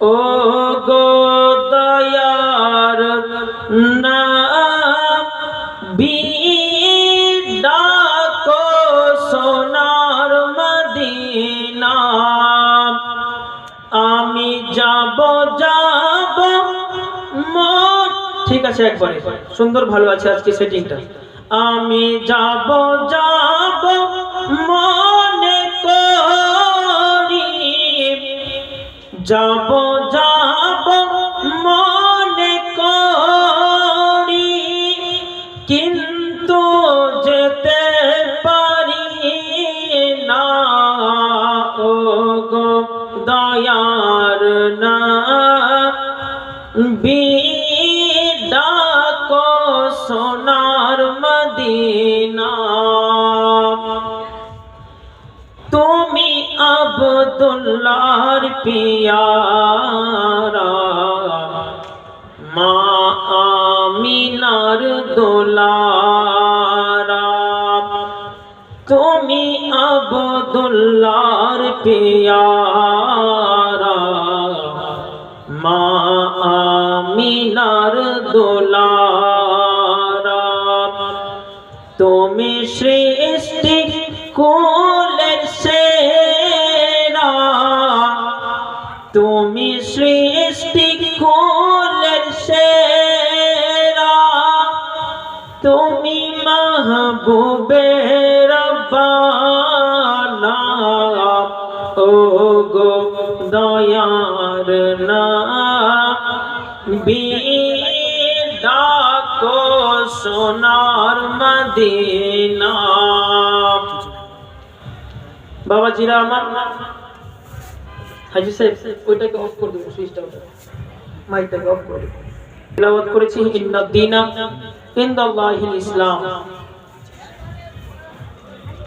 ও গো দয়ার না ডাকো সোনার মদিনা। আমি যাব যাব মোর ঠিক আছে একবারে, সুন্দর ভালো আছে আজকে সেটিংটা আমি যাব যাব মনে। যাব যাব আবদুল্লাহর পিয়ারা মা আমিনার দোলারা। তুমি আবদুল্লাহর পিয়ারা মা আমিনার দোলারা। তুমি সৃষ্টি সোনার মদিনা। বাবাজিরা আমার হাজি সাহেব ওইটাকে অফ করে দেবো সুইচটা মাইকটাকে অফ করে দেবো। তেলাওয়াত করেছি ইন্না দিনা ইনদাল্লাহিল ইসলাম।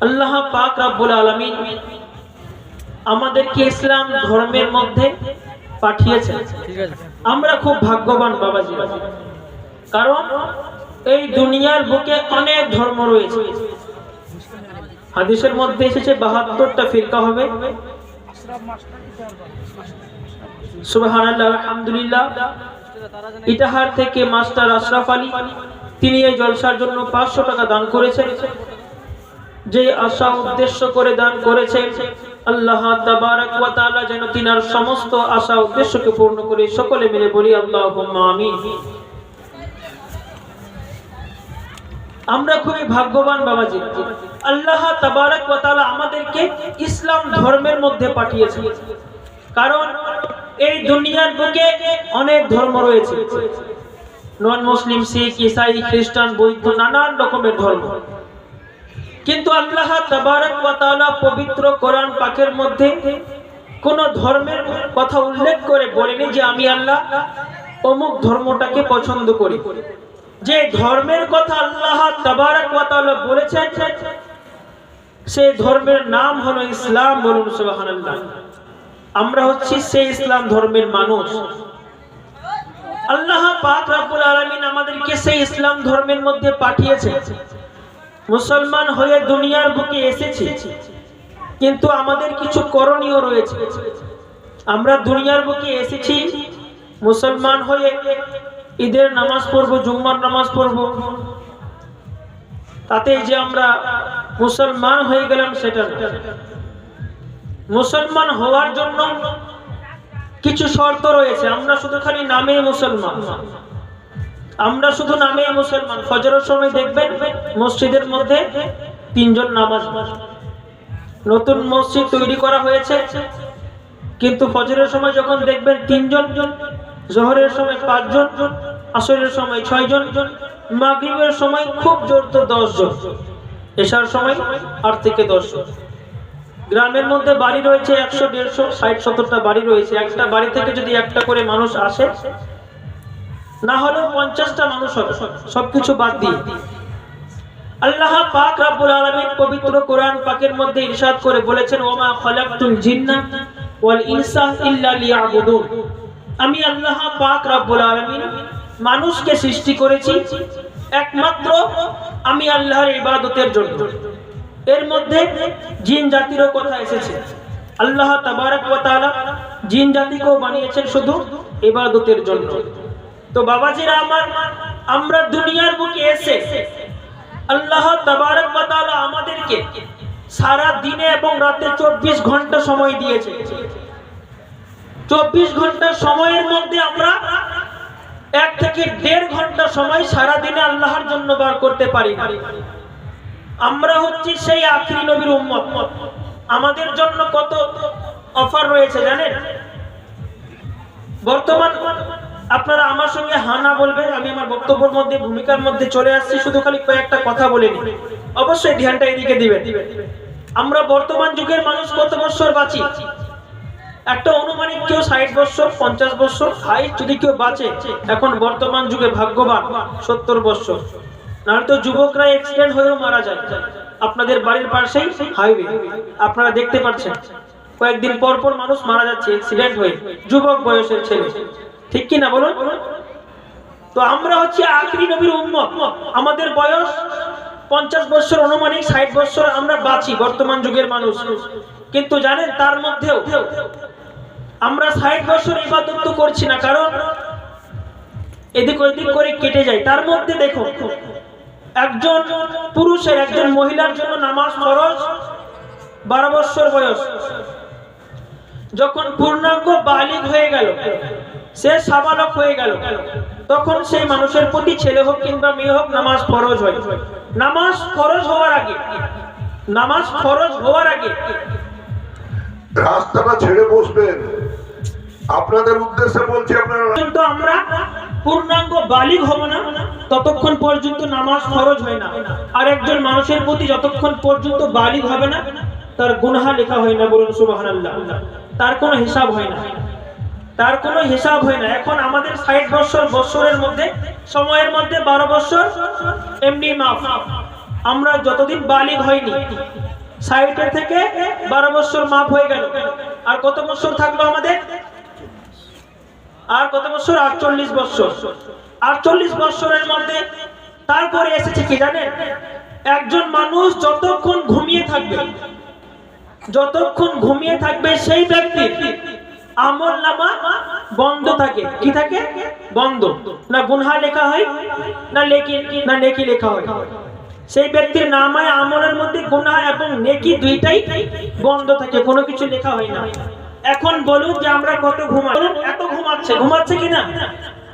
আল্লাহ পাক রব্বুল আলামিন আমাদেরকে ইসলাম ধর্মের মধ্যে পাঠিয়েছেন। আমরা খুব ভাগ্যবান বাবাজি কারণ এই দুনিয়ার বুকে অনেক ধর্ম রয়েছে। হাদিসের মধ্যে এসেছে, বাহাত্তরটা ফিরকা হবে। সুবহানাল্লাহ থেকে মাস্টার আশরাফ আলী, তিনি এই জলসার জন্য পাঁচশো টাকা দান করেছেন। যে আশা, উদ্দেশ্য করে দান করেছে আল্লাহ তাবারাক যেন তিনার সমস্ত আশা, উদ্দেশ্যকে পূর্ণ করে সকলে মিলে বলি, আল্লাহুম্মা আমিন। আমরা খুবই ভাগ্যবান বাবাজি। আল্লাহ তাবারক ওয়া আমাদেরকে ইসলাম ধর্মের মধ্যে পাঠিয়েছে কারণ এই দুনিয়ার বুকে অনেক ধর্ম রয়েছে। নন মুসলিম, শিখ, ইসাই, খ্রিস্টান, বৌদ্ধ, নানান রকমের ধর্ম। কিন্তু আল্লাহ তাবারক ওয়া পবিত্র কোরআন পাকের মধ্যে কোন ধর্মের কথা উল্লেখ করে বলেনি যে আমি আল্লাহ অমুক ধর্মটাকে পছন্দ করি। যে ধর্মের কথা আল্লাহ তাবারক তাআলা বলেছেন সেই ধর্মের নাম হলো ইসলাম বলুন আমরা হচ্ছি সেই ইসলাম ধর্মের মানুষ। আল্লাহ আমাদেরকে সেই ইসলাম ধর্মের মধ্যে পাঠিয়েছে। মুসলমান হয়ে দুনিয়ার বুকে এসেছি, কিন্তু আমাদের কিছু করণীয় রয়েছে। আমরা দুনিয়ার বুকে এসেছি, মুসলমান হয়ে ঈদের নামাজ পড়ব, জুম্মার নামাজ পড়ব। তাতে যে আমরা মুসলমান হয়ে গেলাম সেটা মুসলমান হওয়ার জন্য কিছু শর্ত রয়েছে। আমরা শুধু খালি নামে মুসলমান। আমরা শুধু নামে মুসলমান। ফজরের সময় দেখবেন মসজিদের মধ্যে তিনজন নামাজ নতুন মসজিদ তৈরি করা হয়েছে। কিন্তু ফজরের সময় যখন দেখবেন তিনজন জন জোহরের সময় পাঁচজন আসরের সময় ছয়জন, মাগরিবের সময় খুব জোর তো দশ জন এসার সময় আট থেকে দশ জন গ্রামের মধ্যে বাড়ি রয়েছে একশো দেড়শো, ষাট সত্তরটা বাড়ি রয়েছে। একটা বাড়ি থেকে যদি একটা করে মানুষ আসে, না হলেও পঞ্চাশটা মানুষ হবে, সবকিছু বাদ দিয়ে। আল্লাহ পাক রাব্বুল আলামিন পবিত্র কোরআন পাকের মধ্যে ইরশাদ করে বলেছেন, ওমা খালাকতুল জিন্না ওয়াল ইনসা ইল্লা লিয়াবুদুন। আমি আল্লাহ পাক রাব্বুল আলামিন মানুষকে সৃষ্টি করেছি একমাত্র আমি আল্লাহর ইবাদতের জন্য। এর মধ্যে জিন জাতিরও কথা এসেছে। আল্লাহ তাবারক জিন জাতিকেও বানিয়েছেন শুধু ইবাদতের জন্য। তো বাবাজিরা আমার, আমরা দুনিয়ার বুকে এসে আল্লাহ তাবারক আমাদেরকে সারা দিনে এবং রাতে চব্বিশ ঘণ্টা সময় দিয়েছে। চব্বিশ ঘণ্টা সময়ের মধ্যে আমরা এক থেকে দেড় ঘণ্টা সময় সারা দিনে আল্লাহর জন্য বার করতে পারি আমরা হচ্ছি সেই আখরি নবীর উম্মত। আমাদের জন্য কত অফার রয়েছে জানেন? বর্তমান আপনারা আমার সঙ্গে হানা বলবেন, আমি আমার বক্তব্যের মধ্যে, ভূমিকার মধ্যে চলে আসছি, শুধু খালি কয়েকটা কথা বলে নি অবশ্যই ধ্যানটা এদিকে দিবেন। আমরা বর্তমান যুগের মানুষ কত বছর বাঁচি? একটা অনুমানিক কেউ ষাট বছর, পঞ্চাশ বছর, হাইট যদি কেউ বাঁচে, এখন বর্তমান যুগে ভাগ্যবান সত্তর বছর। নাহলে তো যুবকরা অ্যাক্সিডেন্ট হয়েও মারা যায়। আপনাদের বাড়ির পাশেই হাইওয়ে আপনারা দেখতে পাচ্ছেন, কয়েকদিন পর পর মানুষ মারা যাচ্ছে অ্যাক্সিডেন্ট হয়ে, যুবক বয়সের ছেলে। ঠিক কি না বলুন? তো আমরা হচ্ছে আখরি নবীর উম্মত। আমাদের বয়স পঞ্চাশ বছর, অনুমানিক ষাট বছর আমরা বাঁচি বর্তমান যুগের মানুষ। কিন্তু জানেন, তার মধ্যেও আমরা ষাট বছর ইবাদত তো করছি না, কারণ এদিক ওইদিক করে কেটে যায়। তার মধ্যে দেখো, একজন পুরুষের, একজন মহিলার জন্য নামাজ ফরজ বারো বছর বয়স। যখন পূর্ণাঙ্গ বালিক হয়ে গেল, সে সাবালক হয়ে গেল, তখন সেই মানুষের প্রতি ছেলে হোক কিংবা মেয়ে হোক নামাজ ফরজ হয়। নামাজ ফরজ হওয়ার আগে, নামাজ ফরজ হওয়ার আগে রাস্তাটা ছেড়ে বসবেন। আপনাদের উদ্দেশ্যে বলছি আপনারা আমরা পূর্ণাঙ্গ বালিগ হব না, ততক্ষণ পর্যন্ত নামাজ ফরজ হয় না। আর একজন মানুষের প্রতি যতক্ষণ পর্যন্ত বালিগ হবে না, তার গুনহা লেখা হয় না বলুন সুবহানাল্লাহ। তার কোনো হিসাব হয় না। তার কোনো হিসাব হয় না। এখন আমাদের ষাট বছর, বছরের মধ্যে, সময়ের মধ্যে বারো বছর, এমনি মাফ। আমরা যতদিন বালিগ হয়নি, ষাটের থেকে বারো বছর মাফ হয়ে গেল। আর কত বছর থাকল আমাদের? আর কত বছর? আটচল্লিশ বছর। আটচল্লিশ বছরের মধ্যে তারপরে এসেছে কি জানেন? একজন মানুষ যতক্ষণ ঘুমিয়ে থাকবে, যতক্ষণ ঘুমিয়ে থাকবে সেই ব্যক্তি আমল নামা বন্ধ থাকে। কি থাকে? বন্ধ। না গুনহা লেখা হয়, না লেখি, না নেকি লেখা হয়। সেই ব্যক্তির নামায় আমলের মধ্যে গুনাহ এবং নেকি দুইটাই বন্ধ থাকে, কোনো কিছু লেখা হয় না। এখন বলুন যে আমরা কত ঘুমাই। এত ঘুমাচ্ছে ঘুমাচ্ছে কি না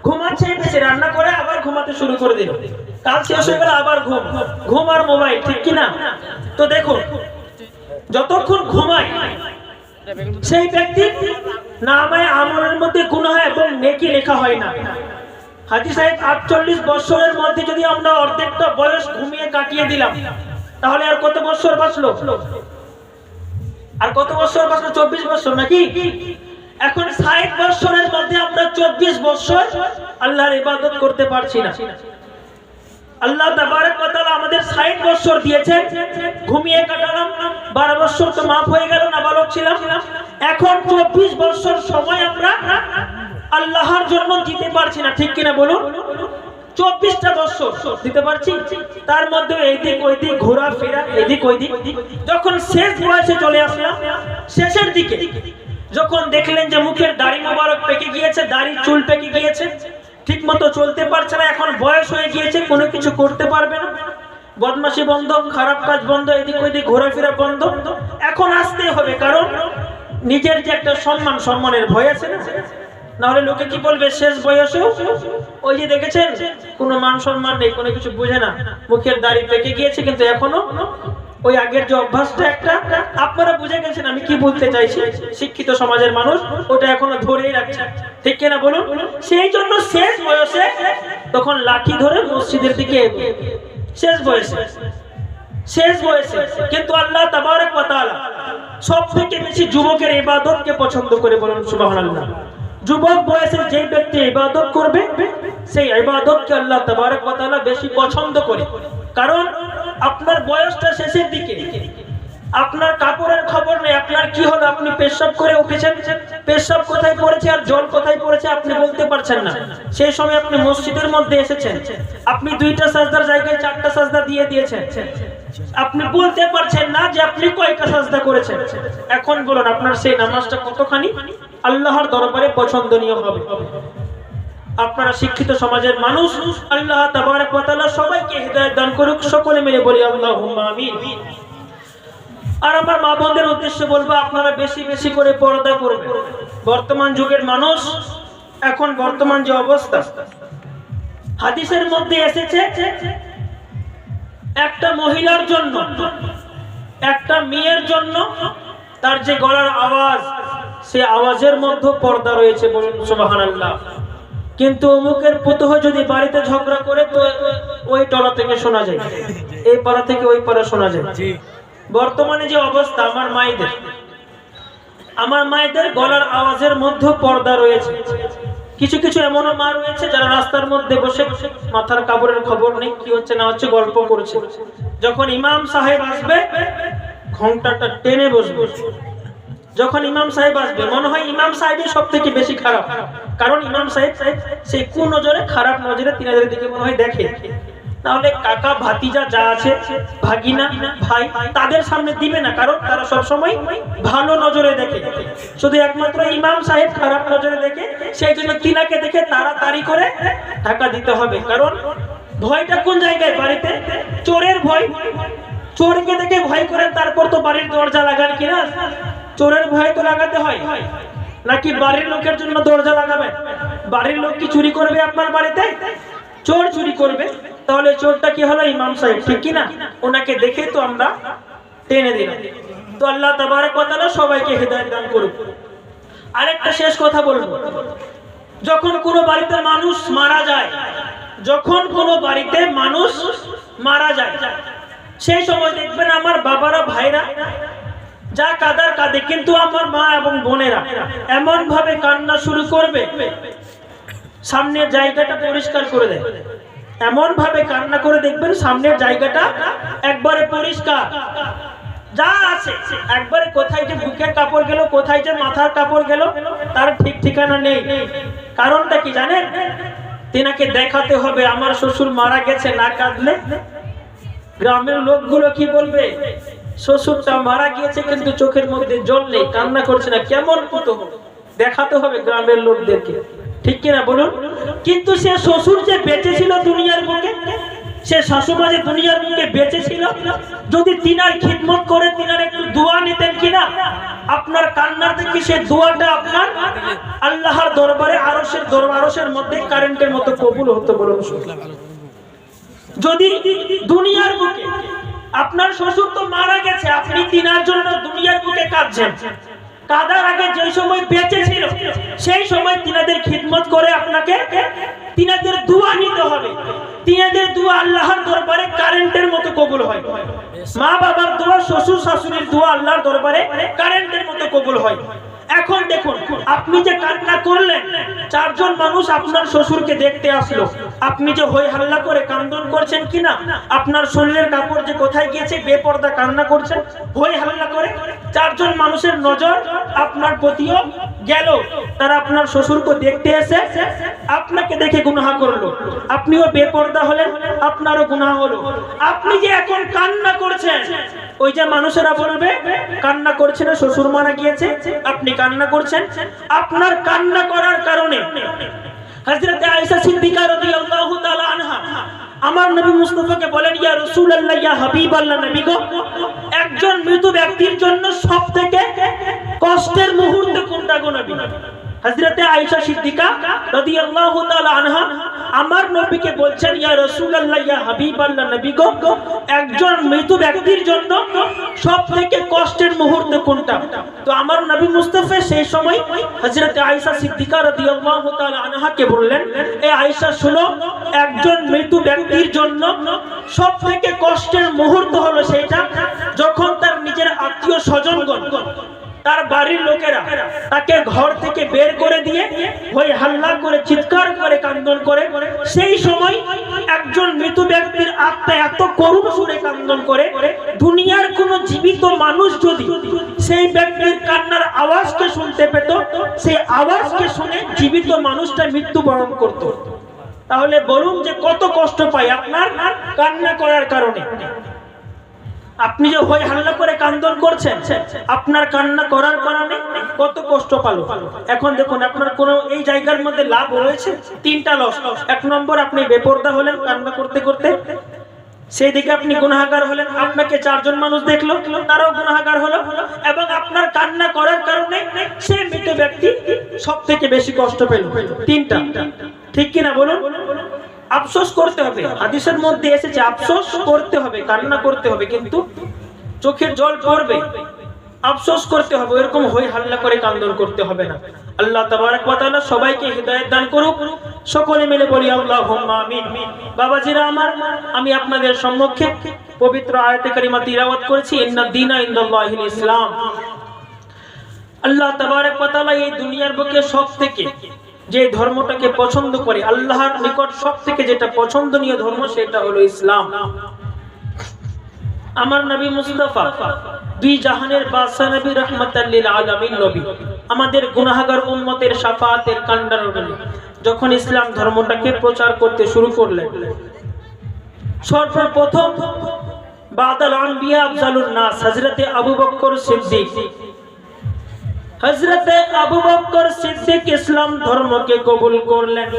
ঘুমাচ্ছে এসে রান্না করে আবার ঘুমাতে শুরু করে দিল। কাল শেষ হয়ে গেল, আবার ঘুম। ঘুম আর মোবাইল, ঠিক কি না তো দেখো যতক্ষণ ঘুমায় সেই ব্যক্তি নামায় আমলের মধ্যে গুনাহ এবং নেকি লেখা হয় না। হাজি সাহেব, আটচল্লিশ বছরের মধ্যে যদি আমরা অর্ধেকটা বয়স ঘুমিয়ে কাটিয়ে দিলাম, তাহলে আর কত বছর বাঁচলো? আর কত বছর? বাঁচলো চব্বিশ বছর নাকি? এখন ষাট বছরের মধ্যে আমরা চব্বিশ বছর আল্লাহর ইবাদত করতে পারছি না। আল্লাহ তাবারক ওয়া আমাদের 60 বছর দিয়েছেন। ঘুমিয়ে কাটালাম 12 বছর তো মাফ হয়ে গেল না বালক ছিলাম। এখন 24 বছর সময় আমরা আল্লাহর জন্য দিতে পারছি না, ঠিক কিনা বলুন? চব্বিশটা বছর দিতে পারছি। তার মধ্যে এইদিক ওইদিক ঘোরাফেরা এদিক ওইদিক। যখন শেষ বয়সে চলে আসলাম, শেষের দিকে যখন দেখলেন যে মুখের দাড়ি মোবারক পেকে গিয়েছে, দাড়ি চুল পেকে গিয়েছে ঠিক মতো চলতে পারছে না, এখন বয়স হয়ে গিয়েছে, কোনো কিছু করতে পারবে না। বদমাশি বন্ধ, খারাপ কাজ বন্ধ এদিক ওইদিক ঘোরাফেরা বন্ধ। এখন আসতে হবে, কারণ নিজের যে একটা সম্মান, সম্মানের ভয় আছে না নাহলে লোকে কি বলবে, শেষ বয়সেও ওই যে দেখেছেন? কোনো মান সম্মান নেই, কোনো কিছু বুঝে না। মুখের দাড়ি পেকে গিয়েছে, কিন্তু এখনও ওই আগের যে অভ্যাসটা একটা, আপনারা বুঝে গেছেন আমি কি বলতে চাইছি? শিক্ষিত সমাজের মানুষ, ওটা এখনও ধরেই রাখছে। ঠিক কিনা বলুন? সেই জন্য শেষ বয়সে তখন লাঠি ধরে মসজিদের দিকে শেষ বয়সে। শেষ বয়সে। কিন্তু আল্লাহ তাবারক ওয়া তাআলা সব থেকে বেশি যুবকের ইবাদতকে পছন্দ করে বলুন সুবহানাল্লাহ। যুবক বয়সে যে ব্যক্তি ইবাদত করবে, সেই ইবাদতকে আল্লাহ তাবারক ওয়া তাআলা বেশি পছন্দ করে। কারণ আপনার বয়সটা শেষের দিকে। আপনার কাপড়ের খবর নেই, আপনার কি হলো? আপনি পেশাব করে উঠেছেন। পেশাব কোথায় পড়েছে আর জল কোথায় পড়েছে আপনি বলতে পারছেন না। সেই সময় আপনি মসজিদের মধ্যে এসেছেন। আপনি দুইটা সাজদার জায়গায় চারটা সাজদা দিয়ে দিয়েছেন। আপনি বলতে পারছেন না যে আপনি কয়টা সাজদা করেছেন। এখন বলুন, আপনার সেই নামাজটা কতখানি? আল্লাহর দরবারে পছন্দনীয় হবে। আপনারা শিক্ষিত সমাজের মানুষ, আল্লাহ সবাইকে হৃদায়ত দান করুক, সকলে মিলে বলি আমিন। আর আমার মা বোনদের উদ্দেশ্যে বলব, আপনারা বেশি বেশি করে পর্দা করবেন বর্তমান যুগের মানুষ, এখন বর্তমান যে অবস্থা, হাদিসের মধ্যে এসেছে, একটা মহিলার জন্য, একটা মেয়ের জন্য তার যে গলার আওয়াজ সে আওয়াজের মধ্যে পর্দা রয়েছে বলুন সুবহানাল্লাহ। কিন্তু অমুকের পুতহ যদি বাড়িতে ঝগড়া করে তো ওই টলা থেকে শোনা যায় এই পাড়া থেকে ওই পাড়া শোনা যায়। বর্তমানে যে অবস্থা আমার মায়েদের আমার মায়েদের গলার আওয়াজের মধ্যে পর্দা রয়েছে। কিছু কিছু এমনও মা রয়েছে যারা রাস্তার মধ্যে বসে বসে মাথার কাপড়ের খবর নেই কি হচ্ছে না হচ্ছে গল্প করছে। যখন ইমাম সাহেব আসবে ঘন্টাটা টেনে বসবে। যখন ইমাম সাহেব আসবে, মনে হয় ইমাম সাহেবই সব থেকে বেশি খারাপ। কারণ ইমাম সাহেব সাহেব সেই কোন নজরে খারাপ নজরে তিনাদের দিকে মনে হয় দেখে। তাহলে কাকা, ভাতিজা যা আছে, ভাগিনা, ভাই, তাদের সামনে দিবে না, কারণ তারা সব সময় ভালো নজরে দেখে। শুধু একমাত্র ইমাম সাহেব খারাপ নজরে দেখে, সেই জন্য তিনাকে দেখে তারা তাড়াতাড়ি করে টাকা দিতে হবে। কারণ ভয়টা কোন জায়গায়? বাড়িতে। চোরের ভয়। চোরকে দেখে ভয় করেন, তারপর তো বাড়ির দরজা লাগান কিনা? চোরের ভয় তো লাগাতে হয়। নাকি বাড়ির লোকের জন্য দরজা লাগাবেন বাড়ির লোক কি চুরি করবে আপনার বাড়িতে? চোর চুরি করবে। তাহলে চোরটা কি হলো? ইমাম সাহেব, ঠিক কি না? ওনাকে দেখে তো আমরা টেনে দিলাম। তো আল্লাহ তাবারক তাআলা সবাইকে হেদায়েত দান করুক। আরেকটা শেষ কথা বলব। যখন কোনো বাড়িতে মানুষ মারা যায়, যখন কোনো বাড়িতে মানুষ মারা যায়, সেই সময় দেখবেন আমার বাবারা, ভাইরা যা কাদার কাঁদে কিন্তু আমার মা এবং বোনেরা এমন ভাবে কান্না শুরু করবে, সামনের জায়গাটা পরিষ্কার করে দেয়। এমন ভাবে কান্না করে দেখবেন সামনের জায়গাটা একবারে পরিষ্কার। যা আছে, একবারে কোথায় যে বুকের কাপড় গেল, কোথায় যে মাথার কাপড় গেল, তার ঠিক ঠিকানা নেই। কারণটা কি জানেন? তেনাকে দেখাতে হবে, আমার শ্বশুর মারা গেছে, না কাঁদলে। গ্রামের লোকগুলো কি বলবে? শ্বশুরটা মারা গিয়েছে কিন্তু চোখের মধ্যে জল নেই, কান্না করছে না, কেমন কত দেখাতে হবে গ্রামের লোকদেরকে। ঠিক কিনা বলুন? কিন্তু সে শ্বশুর যে বেঁচে ছিল দুনিয়ার বুকে, সে শাশুমা যে দুনিয়ার বুকে বেঁচে ছিল যদি তিনার খিদমত করে, তিনার একটু দোয়া নিতেন কিনা? আপনার কান্নার থেকে সে দোয়াটা আপনার আল্লাহর দরবারে, আরশের দরবার আরশের মধ্যে কারেন্টের মতো কবুল হতো বলুন যদি দুনিয়ার বুকে আপনার শ্বশুর তো মারা গেছে, আপনি তিনার জন্য দুনিয়ার বুকে কাঁদছেন। কাদার আগে যে সময় বেঁচে ছিল, সেই সময় তিনাদের খিদমত করে আপনাকে তিনাদের দোয়া নিতে হবে। তিনাদের দোয়া আল্লাহর দরবারে কারেন্টের মতো কবুল হয়। মা বাবার দোয়া শ্বশুর শাশুড়ির দোয়া আল্লাহর দরবারে কারেন্টের মতো কবুল হয়। এখন দেখুন, আপনি যে কান্না করলেন, চারজন মানুষ আপনার শ্বশুরকে দেখতে আসলো। আপনি যে হই হাল্লা করে কান্দন করছেন কিনা? আপনার শরীরের কাপড় যে কোথায় গিয়েছে, বেপর্দা কান্না করছেন হই হাল্লা করে চারজন মানুষের নজর আপনার প্রতিও গেল। তারা আপনার শ্বশুরকে দেখতে এসে আপনাকে দেখে গুনাহ করল। আপনিও বেপর্দা হলেন, আপনারও গুনাহ হলো। আপনি যে এখন কান্না করছেন ওই যে মানুষেরা বলবে, কান্না করছে না, শ্বশুর মারা গিয়েছে, আপনি কান্না করছেন। আপনার কান্না করার কারণে হযরত আয়েশা সিদ্দিকা রাদিয়াল্লাহু তাআলা আনহা আমার নবী মুস্তাফাকে বলেন, ইয়া রাসূলুল্লাহ, ইয়া হাবিবাল্লাহ নবী গো, একজন মৃত ব্যক্তির জন্য সবথেকে কষ্টের মুহূর্ত কোনটা গো নবী? হযরতে আয়েশা সিদ্দিকা রাদিয়াল্লাহু তাআলা আনহা আমার নবীকে বলছেন, ইয়া রাসূলুল্লাহ, ইয়া হাবিবাল্লাহ নবী গো, একজন মৃত ব্যক্তির জন্য সবথেকে কষ্টের মুহূর্ত কোনটা? তো আমার নবী মুস্তাফা সেই সময় হযরতে আয়েশা সিদ্দিকা রাদিয়াল্লাহু তাআলা আনহাকে বললেন, এ আয়েশা, শুনো, একজন মৃত ব্যক্তির জন্য সবথেকে কষ্টের মুহূর্ত হলো সেটা যখন তার নিজের আত্মীয় স্বজনগণ তার বাড়ির লোকেরা তাকে ঘর থেকে বের করে দিয়ে ওই হাল্লা করে, চিৎকার করে, কান্দন করে। সেই সময় একজন মৃত ব্যক্তির আত্মা এত করুণ সুরে কান্দন করে, দুনিয়ার কোন জীবিত মানুষ যদি সেই ব্যক্তির কান্নার আওয়াজকে শুনতে পেত, সেই আওয়াজকে শুনে জীবিত মানুষটা মৃত্যুবরণ করত। তাহলে বলুন যে কত কষ্ট পায় আপনার কান্না করার কারণে। আপনি যে হই হাল্লা করে কান্দন করছেন, আপনার কান্না করার কারণে কত কষ্ট পালো। এখন দেখুন, আপনার কোনো এই জায়গার মধ্যে লাভ রয়েছে? তিনটা লস। এক নম্বর, আপনি বেপর্দা হলেন কান্না করতে করতে। সেই দিকে আপনি গুনাহাগার হলেন। আপনাকে চারজন মানুষ দেখল, তারাও গুনাহাগার হলো। এবং আপনার কান্না করার কারণে সে মৃত ব্যক্তি সব থেকে বেশি কষ্ট পেল। তিনটা। ঠিক কিনা বলুন? আফসোস করতে হবে। হাদিসের মধ্যে এসেছে আফসোস করতে হবে, কান্না করতে হবে, কিন্তু চোখের জল পড়বে। আফসোস করতে হবে এরকম হই হাল্লা করে কান্দন করতে হবে না। আল্লাহ তাবারক ওয়া তাআলা সবাইকে হিদায়াত দান করুক। সকলে মিলে বলি, আল্লাহুম্মা আমিন। বাবাজিরা আমার, আমি আপনাদের সম্মুখে পবিত্র আয়াতে কারিমা তিলাওয়াত করেছি, ইন্না দীনা ইনদাল্লাহিল ইসলাম। আল্লাহ তাবারক ওয়া তাআলা এই দুনিয়ার বুকে সব থেকে যে ধর্মটাকে পছন্দ করে, আল্লাহর নিকট সব থেকে যেটা পছন্দনীয় ধর্ম সেটা হলো ইসলাম। আমার নবী মুস্তাফা, দুই জাহানের বাদশা নবী রহমাতাল লিল আলামিন নবী। আমাদের গুনাহগার উম্মতের শাফাআতের কান্ডার যখন ইসলাম ধর্মটাকে প্রচার করতে শুরু করলেন, সর্বপ্রথম বাদাল আম্বিয়া আফজালুন নাস, হযরতে আবু বকর সিদ্দিক হযরতে আবু বকর সিদ্দিক ইসলাম ধর্মকে কবুল করলেন।